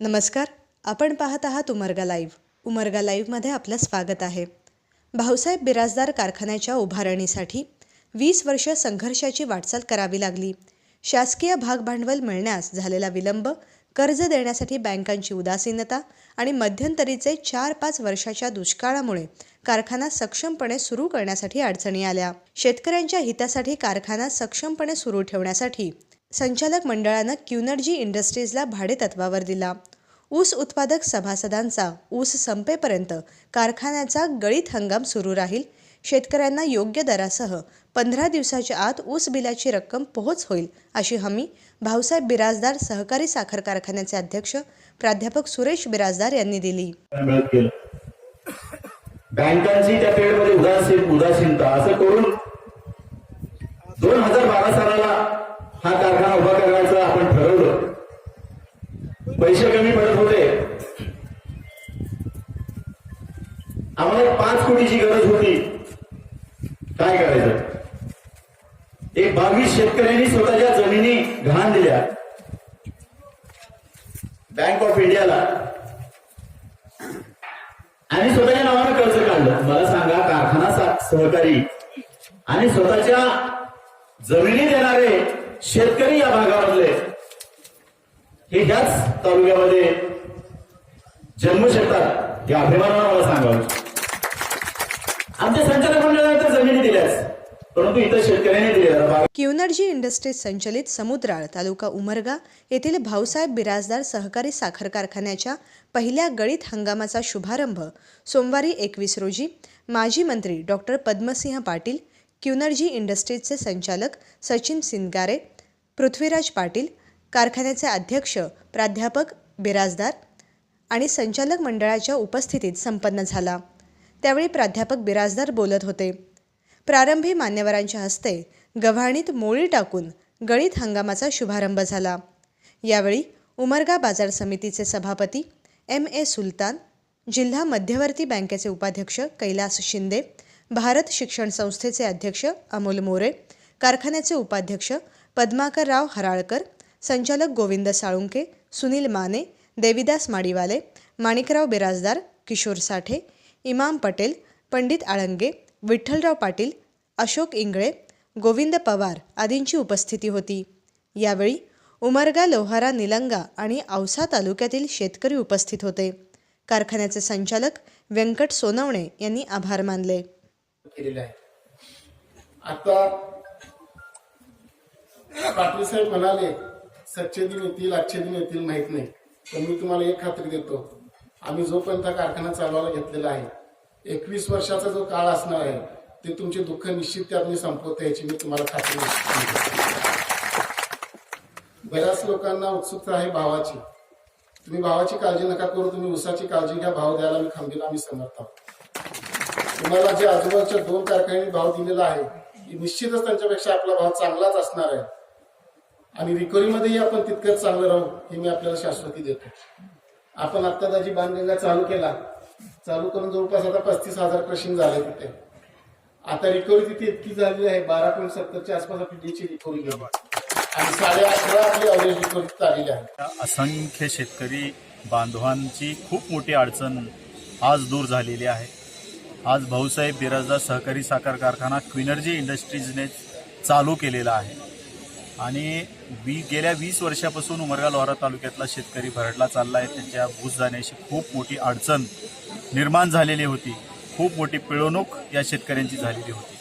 नमस्कार आपण पाहत आहात उमरगा लाईव्ह. उमरगा लाईव्हमध्ये आपलं स्वागत आहे. भाऊसाहेब बिराजदार कारखान्याच्या उभारणीसाठी वीस वर्ष संघर्षाची वाटचाल करावी लागली. शासकीय भागभांडवल मिळण्यास झालेला विलंब कर्ज देण्यासाठी बँकांची उदासीनता आणि मध्यंतरीचे चार पाच वर्षाच्या दुष्काळामुळे कारखाना सक्षमपणे सुरू करण्यासाठी अडचणी आल्या. शेतकऱ्यांच्या हितासाठी कारखाना सक्षमपणे सुरू ठेवण्यासाठी संचालक मंडळानं क्युनर्जी इंडस्ट्रीजला भाडेतत्वावर दिला. ऊस उत्पादक सभासदांचा ऊस संपेपर्यंत कारखान्याचा गळीत हंगाम सुरू राहील. शेतकऱ्यांना योग्य दरासह पंधरा दिवसाच्या आत ऊस बिलाची रक्कम पोहोच होईल अशी हमी भाऊसाहेब बिराजदार सहकारी साखर कारखान्याचे अध्यक्ष प्राध्यापक सुरेश बिराजदार यांनी दिली. बँकांची त्या पेडमध्ये उदासीन उदासीनता असं करून दोन हजार बारा सालाला हा कारखाना उभा करायचा आपण ठरवलं. पैसे कमी पडत होते. आम्हाला पाच कोटीची गरज होती. काय करायचं? एक बावीस शेतकऱ्यांनी स्वतःच्या जमिनी घाण दिल्या. बँक ऑफ इंडियाला आणि स्वतःच्या नावानं कर्ज काढलं. मला सांगा कारखाना सहकारी. आणि स्वतःच्या जमिनी देणारे शेतकरी या भागामधले. हे ह्याच तालुक्यामध्ये जन्म शकतात या अभिमानाला मला सांगावं. आमच्या संचालक मंडळाने तर जमिनी दिल्यास परंतु इतर शेतकऱ्यांनी दिल्या क्युनर्जी इंडस्ट्रीज संचलित समुद्राळ तालुका उमरगा येथील भाऊसाहेब बिराजदार सहकारी साखर कारखान्याच्या पहिल्या गळीत हंगामाचा शुभारंभ सोमवारी एकवीस रोजी माजी मंत्री डॉक्टर पद्मसिंह पाटील क्युनर्जी इंडस्ट्रीजचे संचालक सचिन सिंदगारे पृथ्वीराज पाटील कारखान्याचे अध्यक्ष प्राध्यापक बिराजदार आणि संचालक मंडळाच्या उपस्थितीत संपन्न झाला. त्यावेळी प्राध्यापक बिराजदार बोलत होते. प्रारंभी मान्यवरांच्या हस्ते गव्हाणीत मोळी टाकून गळीत हंगामाचा शुभारंभ झाला. यावेळी उमरगा बाजार समितीचे सभापती एम ए सुलतान जिल्हा मध्यवर्ती बँकेचे उपाध्यक्ष कैलास शिंदे भारत शिक्षण संस्थेचे अध्यक्ष अमोल मोरे कारखान्याचे उपाध्यक्ष पद्माकरराव हराळकर संचालक गोविंद साळुंके सुनील माने देविदास माडीवाले माणिकराव बिराजदार किशोर साठे इमाम पटेल पंडित आळंगे विठ्ठलराव पाटील अशोक इंगळे गोविंद पवार आदींची उपस्थिती होती. यावेळी उमरगा लोहारा निलंगा आणि औसा तालुक्यातील शेतकरी उपस्थित होते. कारखान्याचे संचालक व्यंकट सोनवणे यांनी आभार मानले. केलेले आहे. आता पाटील साहेब म्हणाले सच्चे दिन येतील आजचे दिन येतील माहीत नाही. पण मी तुम्हाला एक खात्री देतो आम्ही जोपर्यंत कारखाना चालवायला घेतलेला आहे एकवीस वर्षाचा जो काळ असणार आहे ते तुमचे दुःख निश्चित त्यातून संपवता याची मी तुम्हाला खात्री देतो. बऱ्याच लोकांना उत्सुकता आहे भावाची. तुम्ही भावाची काळजी नका करू तुम्ही उसाची काळजी घ्या भाव द्यायला मी खांबीला आम्ही समर्थ आहोत. तुम्हाला जे आजूबाजूच्या दोन कारखान्यांनी भाव दिलेला आहे की निश्चितच त्यांच्यापेक्षा आपला भाव चांगलाच असणार आहे. आणि रिकव्हरीमध्येही आपण तितकंच चांगलं राहू हे मी आपल्याला शाश्वती देतो. आपण आत्ता जी बांधगंगा चालू केला चालू करून जवळपास आता पस्तीस हजार क्रशिंग झाले तिथे. आता रिकव्हरी तिथे इतकी झालेली आहे बारा पॉईंट सत्तरच्या आसपास आपली डीची रिकव्हरी गेली आणि साडे अकरा आपली अवरेज रिकव्हरी आलेली आहे. असंख्य शेतकरी बांधवांची खूप मोठी अडचण आज दूर झालेली आहे. आज भाऊसाहेब बिराजदार सहकारी साखर कारखाना क्विनर्जी इंडस्ट्रीजने चालू केलेला आहे. आणि वी गेल्या वीस वर्षापासून उमरगा लोहारा तालुक्यातला शेतकरी भरडला चालला आहे त्यांच्या भूस जाण्याची खूप मोठी अडचण निर्माण झालेली होती. खूप मोठी पिळवणूक या शेतकऱ्यांची झालेली होती.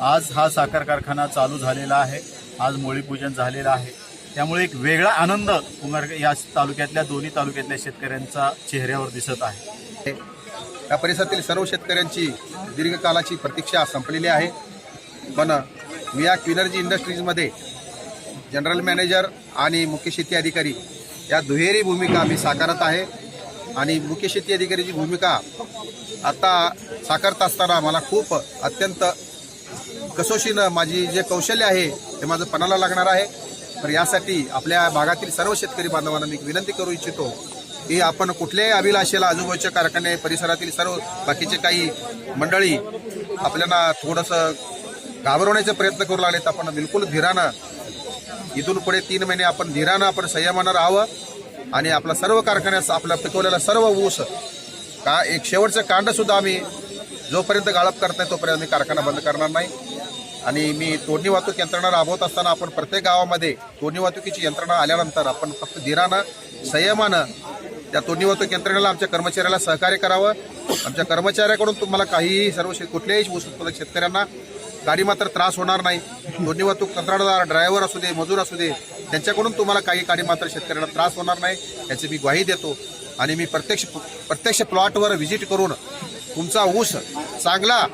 आज हा साखर कारखाना चालू झालेला आहे. आज मोळीपूजन झालेलं आहे. त्यामुळे एक वेगळा आनंद उमरगा या तालुक्यातल्या दोन्ही तालुक्यातल्या शेतकऱ्यांचा चेहऱ्यावर दिसत आहे. या परिसरातील सर्व शेतकऱ्यांची दीर्घकालाची प्रतीक्षा संपलेली आहे. पण मी या क्विनर्जी इंडस्ट्रीजमध्ये जनरल मॅनेजर आणि मुख्य शेती अधिकारी या दुहेरी भूमिका मी साकारत आहे. आणि मुख्य शेती अधिकारीची भूमिका आता साकारत असताना मला खूप अत्यंत कसोशीनं माझी जे कौशल्य आहे ते माझं पणाला लागणार आहे. तर यासाठी आपल्या भागातील सर्व शेतकरी बांधवांना मी विनंती करू इच्छितो की आपण कुठल्याही अभिलाषेला आजूबाजूच्या कारखाने परिसरातील सर्व बाकीचे काही मंडळी आपल्याला थोडंसं घाबरवण्याचा प्रयत्न करू लागलेत. आपण बिलकुल धीरानं इथून पुढे तीन महिने आपण धीरानं आपण संयमानं राहावं आणि आपला सर्व कारखान्यास आपला पिकवलेला सर्व ऊस का एक शेवटचं कांडसुद्धा आम्ही जोपर्यंत गाळप करत नाही तोपर्यंत आम्ही कारखाना बंद करणार नाही. आणि मी तोडणी वाहतूक यंत्रणा राबवत असताना आपण प्रत्येक गावामध्ये तोडणी वाहतुकीची यंत्रणा आल्यानंतर आपण फक्त धीरानं संयमानं त्या तोडणी वाहतूक यंत्रणेला आमच्या कर्मचाऱ्याला सहकार्य करावं. आमच्या कर्मचाऱ्याकडून तुम्हाला काहीही सर्व कुठल्याही ऊस उत्पादक शेतकऱ्यांना गाडी मात्र त्रास होणार नाही. दोन्ही वाहतूक कंत्राटदार ड्रायव्हर असू दे मजूर असू दे त्यांच्याकडून तुम्हाला काही गाडी मात्र शेतकऱ्यांना त्रास होणार नाही याची मी ग्वाही देतो. आणि मी प्रत्यक्ष प्रत्यक्ष प्लॉटवर व्हिजिट करून तुमचा ऊस चांगला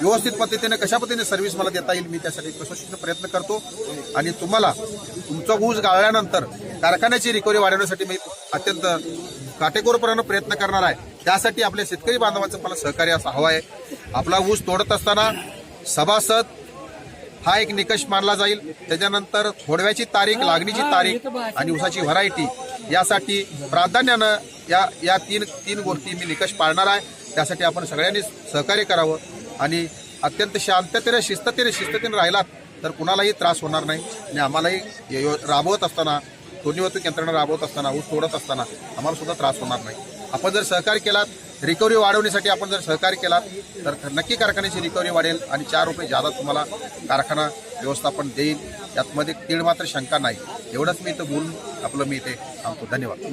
व्यवस्थित पद्धतीने कशा पद्धतीने सर्व्हिस मला देता येईल मी त्यासाठी प्रशस्त प्रयत्न करतो. आणि तुम्हाला तुमचा ऊस गाळल्यानंतर कारखान्याची रिकव्हरी वाढवण्यासाठी मी अत्यंत काटेकोरपणानं प्रयत्न करणार आहे. त्यासाठी आपल्या शेतकरी बांधवांचं मला सहकार्य असं हवं आहे. आपला ऊस तोडत असताना सभासद हा एक निकष मानला जाईल. त्याच्यानंतर थोडव्याची तारीख लागणीची तारीख आणि उसाची व्हरायटी यासाठी प्राधान्यानं या या तीन तीन गोष्टी मी निकष पाळणार आहे. त्यासाठी आपण सगळ्यांनी सहकार्य करावं आणि अत्यंत शांततेने शिस्ततेने शिस्ततेने राहिलात तर कुणालाही त्रास होणार नाही आणि आम्हालाही राबवत असताना दोन्ही वाहतूक यंत्रणा राबवत असताना ऊस तोडत असताना आम्हाला सुद्धा त्रास होणार नाही. आपण जर सहकार्य केलात रिकव्हरी वाढवण्यासाठी आपण जर सहकार्य केलात तर नक्की कारखान्याची रिकव्हरी वाढेल आणि चार रुपये जादा तुम्हाला कारखाना व्यवस्थापन देईल. यातमध्ये तीळ मात्र शंका नाही. एवढंच मी इथं बोलून आपलं मी इथे थांबतो. धन्यवाद.